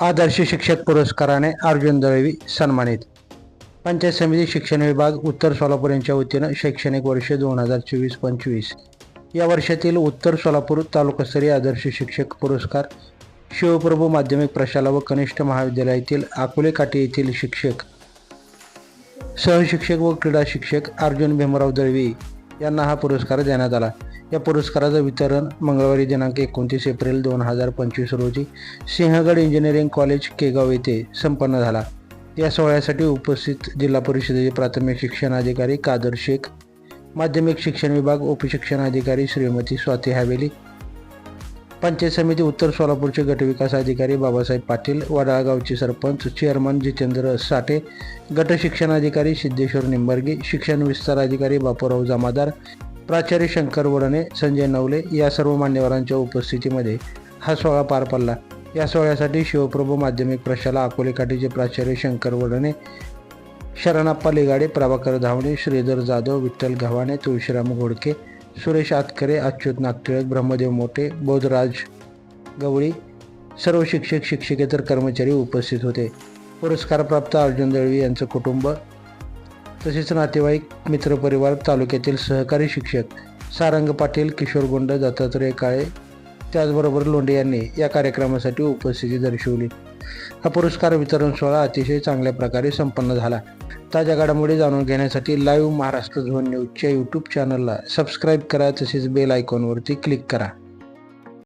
आदर्श शिक्षक पुरस्काराने अर्जुन दळवी सन्मानित. पंचायत समिती शिक्षण विभाग उत्तर सोलापूर यांच्या वतीनं शैक्षणिक वर्ष दोन हजार चोवीस पंचवीस. या वर्षातील उत्तर सोलापूर तालुकास्तरीय आदर्श शिक्षक पुरस्कार शिवप्रभू माध्यमिक प्रशाला व कनिष्ठ महाविद्यालयातील अकोले काठी येथील शिक्षक सहशिक्षक व क्रीडा शिक्षक अर्जुन भीमराव दळवी यांना हा पुरस्कार देण्यात आला. या पुरस्काराचं वितरण मंगळवारी दिनांक एकोणतीस एप्रिल दोन हजार पंचवीस रोजी सिंहगड इंजिनिअरिंग कॉलेज केगाव येथे संपन्न झाला. या सोहळ्यासाठी उपस्थित जिल्हा परिषदेचे प्राथमिक शिक्षण अधिकारी कादर शेख माध्यमिक शिक्षण विभाग उपशिक्षण अधिकारी श्रीमती स्वाती हवेली पंचायत समिती उत्तर सोलापूरचे गटविकास अधिकारी बाबासाहेब पाटील वडाळगावचे सरपंच चेअरमन जितेंद्र साठे गटशिक्षण अधिकारी सिद्धेश्वर निंबर्गे शिक्षण विस्तार अधिकारी बापूराव जमादार प्राचार्य शंकर वडणे संजय नवले या सर्व मान्यवरांच्या उपस्थितीमध्ये हा सोहळा पार पडला. या सोहळ्यासाठी शिवप्रभू माध्यमिक प्रशाला अकोले काठीचे प्राचार्य शंकर वडणे शरणप्पा लेगाडे प्रभाकर धावणे श्रीधर जाधव विठ्ठल गव्हाणे तुळशीराम घोडके सुरेश आतकरे अच्युत नागटिळक ब्रह्मदेव मोठे बोधराज गवळी सर्व शिक्षक शिक्षकेतर कर्मचारी उपस्थित होते. पुरस्कारप्राप्त अर्जुन दळवी यांचं कुटुंब तसेच नातेवाईक मित्रपरिवार तालुक्यातील सहकारी शिक्षक सारंग पाटील किशोर गुंड दत्तात्रय काळे त्याचबरोबर लोंढे यांनी या कार्यक्रमासाठी उपस्थिती दर्शवली. हा पुरस्कार वितरण सोहळा अतिशय चांगल्या प्रकारे संपन्न झाला. ताज्या घडामोडी जाणून घेण्यासाठी लाईव्ह महाराष्ट्र झोन न्यूजच्या यूट्यूब चॅनलला सबस्क्राईब करा तसेच बेल आयकॉनवरती क्लिक करा.